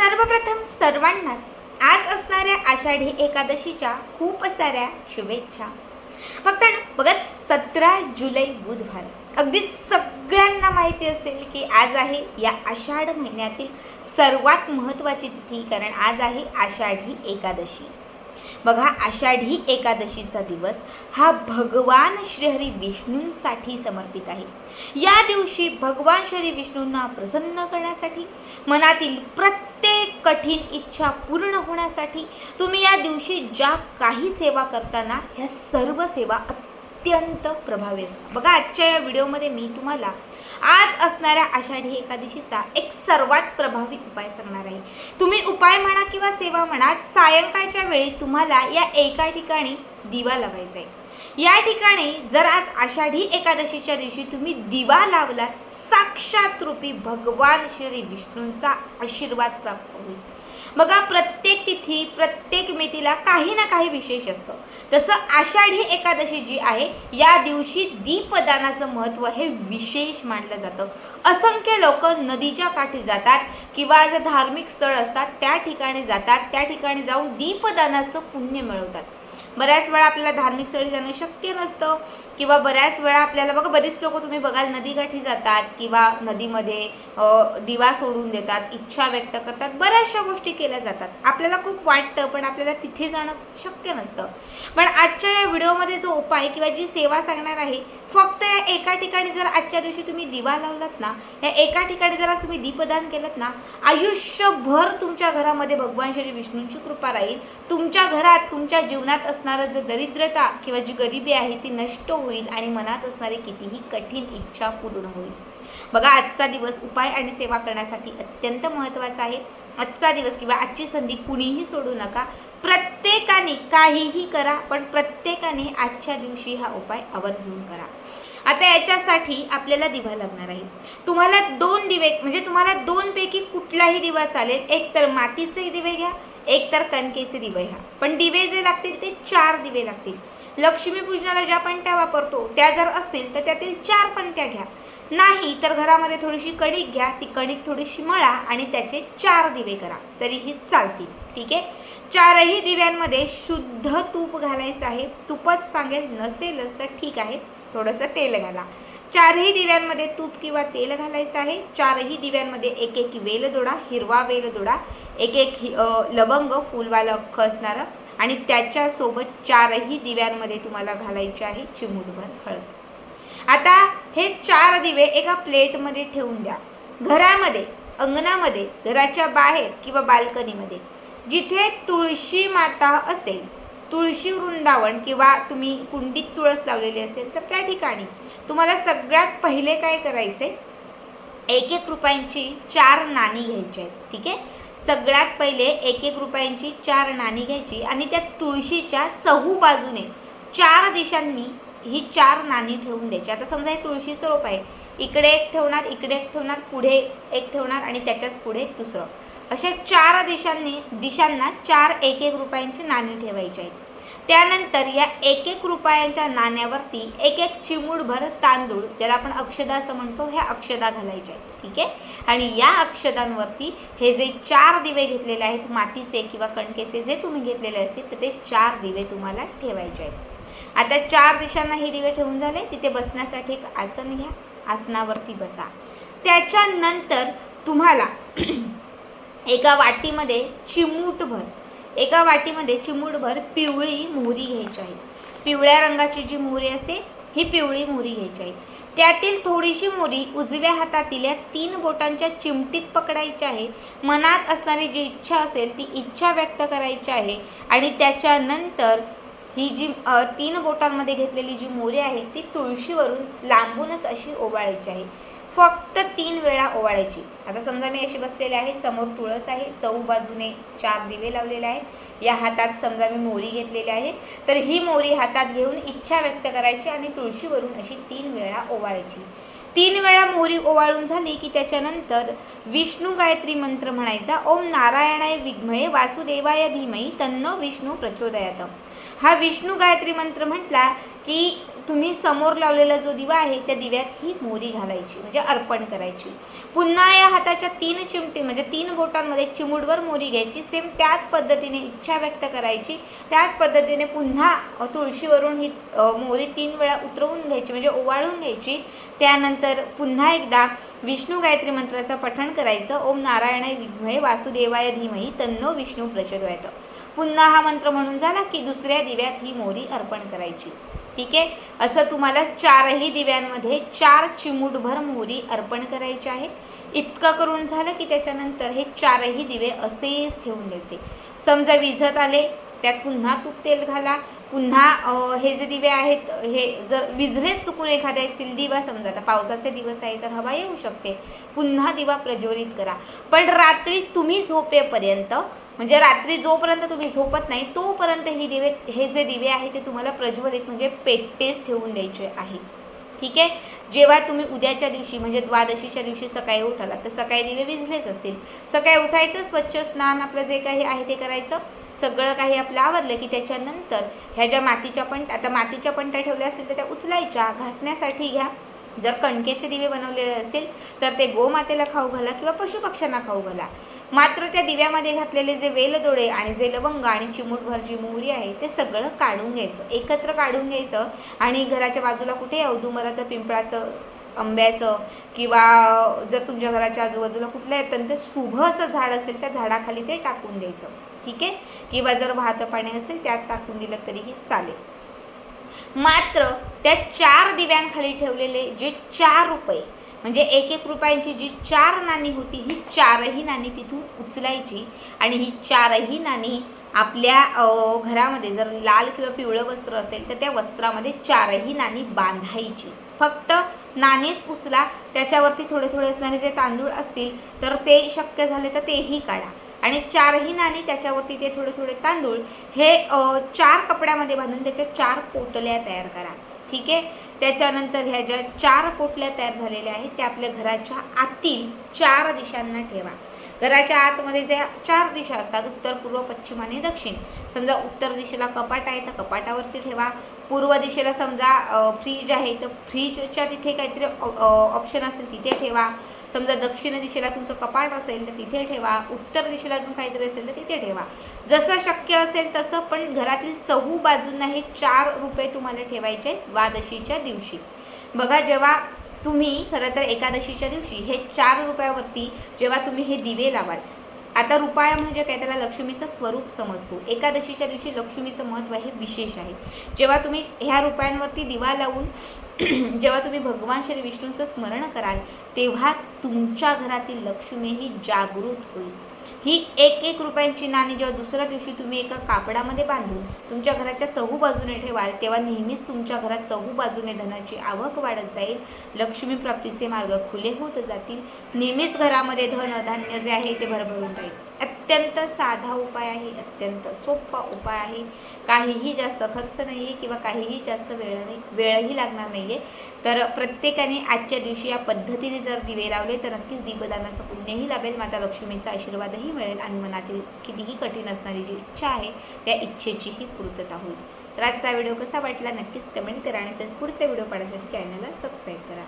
सर्वप्रथम सर्वांनाच आज असणाऱ्या आषाढी एकादशीच्या खूप साऱ्या शुभेच्छा. फक्त बघत बघा सतरा जुलै बुधवार. अगदी सगळ्यांना माहिती असेल की आज आहे या आषाढ महिन्यातील सर्वात महत्त्वाची तिथी कारण आज आहे आषाढी एकादशी. बघा आषाढी एकादशीचा दिवस हा भगवान श्रीहरी विष्णूंसाठी समर्पित आहे. या दिवशी भगवान श्री विष्णूंना प्रसन्न करण्यासाठी मनातील प्रत्येक कठीण इच्छा पूर्ण होण्यासाठी तुम्ही या दिवशी ज्या काही सेवा करताना ह्या सर्व सेवा अत्यंत प्रभावी असतात. बघा आजच्या या व्हिडिओमध्ये मी तुम्हाला आज असणाऱ्या आषाढी एकादशीचा एक सर्वात प्रभावी उपाय सांगणार आहे. तुम्ही उपाय म्हणा किंवा सेवा म्हणा सायंकाळच्या वेळी तुम्हाला या एका ठिकाणी दिवा लावायचा आहे. या ठिकाणी जर आज आषाढी एकादशीच्या दिवशी तुम्ही दिवा लावलात साक्षात रूपी भगवान श्री विष्णूंचा आशीर्वाद प्राप्त होईल. बघा प्रत्येक तिथी प्रत्येक मितीला काही ना काही विशेष असतं. तसं आषाढी एकादशी जी आहे या दिवशी दीपदानाचं महत्त्व हे विशेष मानलं जातं. असंख्य लोक नदीच्या काठी जातात किंवा जे धार्मिक स्थळ असतात त्या ठिकाणी जातात त्या ठिकाणी जाऊन दीपदानाचं पुण्य मिळवतात. बऱ्याच वेळा आपल्याला धार्मिक स्थळी जाणं शक्य नसतं किंवा बऱ्याच वेळा आपल्याला बघा बरीच लोक तुम्ही बघाल नदीकाठी जातात किंवा नदीमध्ये दिवा सोडून देतात इच्छा व्यक्त करतात बऱ्याचशा गोष्टी केल्या जातात. आपल्याला खूप वाटतं पण आपल्याला तिथे जाणं शक्य नसतं. पण आजच्या या व्हिडिओमध्ये जो उपाय किंवा जी सेवा सांगणार आहे फक्त या एका ठिकाणी जर आजच्या दिवशी तुम्ही दिवा लावलात ना या एका ठिकाणी जर तुम्ही दीपदान केलं ना आयुष्यभर तुमच्या घरामध्ये भगवान श्री विष्णूंची कृपा राहील. तुमच्या घरात तुमच्या जीवनात असणारं जे दरिद्रता किंवा जी गरिबी आहे ती नष्ट होईल आणि मनात असणारी कितीही कठीण इच्छा पूर्ण होईल. बघा आजचा दिवस उपाय आणि सेवा करण्यासाठी अत्यंत महत्त्वाचा आहे. आजचा दिवस किंवा आजची संधी कुणीही सोडू नका. प्रत्येकाने काहीही करा पण प्रत्येकाने आजच्या दिवशी हा उपाय आवर्जून करा. आता याच्यासाठी आपल्याला दिवा लागणार आहे. तुम्हाला दोन दिवे म्हणजे तुम्हाला दोनपैकी कुठलाही दिवा चालेल. एक तर मातीचे दिवे घ्या एक तर कणकेचे दिवे घ्या पण दिवे जे लागतील ते चार दिवे लागतील. लक्ष्मीपूजनाला ज्या पणत्या वापरतो त्या जर असतील तर त्यातील चार पणत्या घ्या. नाही तर घरामध्ये थोडीशी कणिक घ्या ती कणिक थोडीशी मळा आणि त्याचे चार दिवे करा. तरीही चालतील. ठीक आहे? चारही दिव्यांमध्ये शुद्ध तूप घालायचं आहे. तूपच सांगेल नसेलच तर ठीक आहे. थोडंसं तेल घाला. चारही दिव्यांमध्ये तूप किंवा तेल घालायचं आहे. चारही दिव्यांमध्ये एक एक वेलदोडा हिरवा वेलदोडा एक एक लवंग फुलवालं अख्खं असणारं आणि त्याच्यासोबत चारही दिव्यांमध्ये तुम्हाला घालायचे आहे चिमूटभर हळद. आता हे चार दिवे एका प्लेटमध्ये ठेवून द्या. घरामध्ये अंगणामध्ये घराच्या बाहेर किंवा बाल्कनीमध्ये जिथे तुळशी माता असेल तुळशी वृंदावन किंवा तुम्ही कुंडीत तुळस लावलेली असेल तर त्या ठिकाणी तुम्हाला सगळ्यात पहिले काय करायचे एक एक रुपयांची चार नाणी घ्यायची आहेत ठीक आहे? सगळ्यात पहिले एक एक रुपयांची चार नाणी घ्यायची आणि त्या तुळशीच्या चहू बाजूने चार दिशांनी ही चार नाणी ठेवून द्यायची. आता समजा हे तुळशीचं रोप आहे. इकडे एक ठेवणार इकडे एक ठेवणार पुढे एक ठेवणार आणि त्याच्याच पुढे एक दुसरं. अशा चार दिशांनी दिशांना चार एक एक रुपयांची नाणी ठेवायची आहेत. त्यानंतर या एक एक रुपयांच्या नाण्यावरती एक एक चिमूटभर तांदूळ ज्याला आपण अक्षदा असं म्हणतो ह्या अक्षदा घालायच्या आहेत. ठीक आहे? आणि या अक्षदांवरती हे जे चार दिवे घेतलेले आहेत मातीचे किंवा कणकेचे जे तुम्ही घेतलेले असतील तर ते चार दिवे तुम्हाला ठेवायचे आहेत. आता चार दिशांना हे दिवे ठेवून झाले. तिथे बसण्यासाठी एक आसन घ्या. आसनावरती बसा. त्याच्यानंतर तुम्हाला एका वाटीमध्ये चिमूटभर एका वाटीमध्ये चिमूटभर पिवळी मोहरी घ्यायची आहे. पिवळ्या रंगाची जी मोहरी असते ही पिवळी मोहरी घ्यायची आहे. त्यातील थोडीशी मोहरी उजव्या हातातील या तीन बोटांच्या चिमटीत पकडायची आहे. मनात असणारी जी इच्छा असेल ती इच्छा व्यक्त करायची आहे. आणि त्याच्यानंतर ही जी तीन बोटांमध्ये घेतलेली जी मोहरी आहे ती तुळशीवरून लांबूनच अशी ओवाळायची आहे. फक्त तीन वेळा ओवाळायची. आता समजा मी अशी बसलेले आहे समोर तुळस आहे चौ बाजूने चार दिवे लावलेले आहेत. या हातात समजा मी मोरी घेतलेली आहे तर ही मोरी हातात घेऊन इच्छा व्यक्त करायची आणि तुळशीवरून अशी तीन वेळा ओवाळायची. तीन वेळा मोहरी ओवाळून झाली की त्याच्यानंतर विष्णू गायत्री मंत्र म्हणायचा ओम नारायणाय विघ्मये वासुदेवाय धीमई तन्नो विष्णू प्रचोदयात हा विष्णू गायत्री मंत्र म्हटला की तुम्ही समोर लावलेला जो दिवा आहे त्या दिव्यात ही मोरी घालायची म्हणजे अर्पण करायची. पुन्हा या हाताच्या तीन चिमटी म्हणजे तीन बोटांमध्ये चिमुडवर मोरी घ्यायची. सेम त्याच पद्धतीने इच्छा व्यक्त करायची. त्याच पद्धतीने पुन्हा तुळशीवरून ही मोरी तीन वेळा उतरवून घ्यायची म्हणजे ओवाळून घ्यायची. त्यानंतर पुन्हा एकदा विष्णू गायत्री मंत्राचं पठण करायचं. ओम नारायणाय विघ्मय वासुदेवाय धीमही तन्नो विष्णू प्रचोदयात. पुन्हा हा मंत्र म्हणून झाला की दुसऱ्या दिव्यात ही मोरी अर्पण करायची. ठीक आहे? असं तुम्हाला चारही दिव्यांमध्ये चार चिमूटभर मोहरी अर्पण करायची आहे. इतकं करून झालं की त्याच्यानंतर हे चारही दिवे असेच ठेवून द्यायचे. समजा विझत आले त्यात पुन्हा तूप तेल घाला. पुन्हा हे जे दिवे आहेत हे जर विझलेच चुकून एखाद्या येथील दिवा समजा आता पावसाचे दिवस आहे तर हवा येऊ शकते. पुन्हा दिवा प्रज्वलित करा. पण रात्री तुम्ही झोपेपर्यंत म्हणजे रात्री जोपर्यंत तुम्ही झोपत नाही तोपर्यंत ही दिवे हे जे दिवे आहे ते तुम्हाला प्रज्वलित म्हणजे पेटतेच ठेवून द्यायचे आहेत. ठीक आहे? जेव्हा तुम्ही उद्याच्या दिवशी म्हणजे द्वादशीच्या दिवशी सकाळी उठाला तर सकाळी दिवे विझलेच असतील. सकाळी उठायचं स्वच्छ स्नान आपलं जे काही आहे ते करायचं. सगळं काही आपलं आवरलं की त्याच्यानंतर ह्या ज्या मातीच्या पण आता मातीच्या पंट्या ठेवल्या असतील तर त्या उचलायच्या घासण्यासाठी घ्या. जर कणकेचे दिवे बनवलेले असतील तर ते गोमातेला खाऊ घाला किंवा पशुपक्ष्यांना खाऊ घाला. मात्र त्या दिव्यामध्ये घातलेले जे वेलदोडे आणि जे लवंग आणि चिमूटभर जी मोहरी आहे ते सगळं काढून घ्यायचं एकत्र काढून घ्यायचं आणि घराच्या बाजूला कुठे औदुंबराचं पिंपळाचं आंब्याचं किंवा जर तुमच्या घराच्या आजूबाजूला कुठलं अत्यंत शुभ असं झाड असेल त्या झाडाखाली ते टाकून द्यायचं. ठीक आहे? किंवा जर वाहतं पाणी असेल त्यात टाकून दिलं तरीही चालेल. मात्र त्या चार दिव्यांखाली ठेवलेले जे चार रुपये म्हणजे एक एक रुपयांची जी चार नाणी होती ही चारही नाणी तिथून उचलायची आणि ही चारही नाणी आपल्या घरामध्ये जर लाल किंवा पिवळं वस्त्र असेल तर त्या वस्त्रामध्ये चारही नाणी बांधायची. फक्त नाणीच उचला त्याच्यावरती थोडे थोडे असणारे जे तांदूळ असतील तर ते शक्य झाले तर तेही काढा. आणि चारही नाणी त्याच्यावरती ते थोडे थोडे तांदूळ हे चार कपड्यामध्ये बांधून त्याच्या चार पोटल्या तयार करा. ठीक आहे? त्याच्यानंतर ह्या ज्या चार पोटल्या तयार झालेल्या आहेत त्या आपल्या घराच्या आतील चार दिशांना ठेवा. घराच्या आतमध्ये ज्या चार दिशा असतात उत्तर पूर्व पश्चिम आणि दक्षिण. समजा उत्तर दिशेला कपाट आहे तर कपाटावरती ठेवा. पूर्व दिशेला समजा फ्रीज आहे तर फ्रीजच्या तिथे काहीतरी ऑप्शन असेल तिथे ठेवा. समजा दक्षिण दिशेला तुमचं कपाट असेल तर तिथे ठेवा. उत्तर दिशेला अजून काहीतरी असेल तर तिथे ठेवा. जसं शक्य असेल तसं पण घरातील चहू बाजूंना हे चार रुपये तुम्हाला ठेवायचे आहेत द्वादशीच्या दिवशी. बघा जेव्हा तुम्ही खरं तर एकादशीच्या दिवशी हे चार रुपयावरती जेव्हा तुम्ही हे दिवे लावाल आता रुपया म्हणजे काय? त्याला लक्ष्मीचं स्वरूप समजतो. एकादशीच्या दिवशी लक्ष्मीचं महत्त्व हे विशेष आहे. जेव्हा तुम्ही ह्या रुपयांवरती दिवा लावून जेव्हा तुम्ही भगवान श्री विष्णूंचं स्मरण कराल तेव्हा तुमच्या घरातील लक्ष्मी ही जागृत होईल. ही एक एक रुपयांची नाणी जेव्हा दुसऱ्या दिवशी तुम्ही एका कापडामध्ये बांधून तुमच्या घराच्या चहू बाजूने ठेवाल तेव्हा नेहमीच तुमच्या घरात चहू बाजूने धनाची आवक वाढत जाईल. लक्ष्मी प्राप्तीचे मार्ग खुले होत जातील. नेहमीच घरामध्ये धन धान्य जे आहे ते भरभरून जाईल अत्यंत साधा उपाय आहे अत्यंत सोपा उपाय आहे. काहीही जास्त खर्च नाही आहे किंवा काहीही जास्त वेळ नाही वेळही लागणार नाही आहे तर प्रत्येकाने आजच्या दिवशी या पद्धतीने जर दिवे लावले तर नक्कीच दीपदानाचं पुण्यही लाभेल माता लक्ष्मीचा आशीर्वादही मिळेल आणि मनातील कितीही कठीण असणारी जी इच्छा आहे त्या इच्छेचीही पूर्तता होईल. तर आजचा व्हिडिओ कसा वाटला नक्कीच कमेंट करा आणि तसेच पुढचे व्हिडिओ पाहण्यासाठी चॅनलला सबस्क्राईब करा.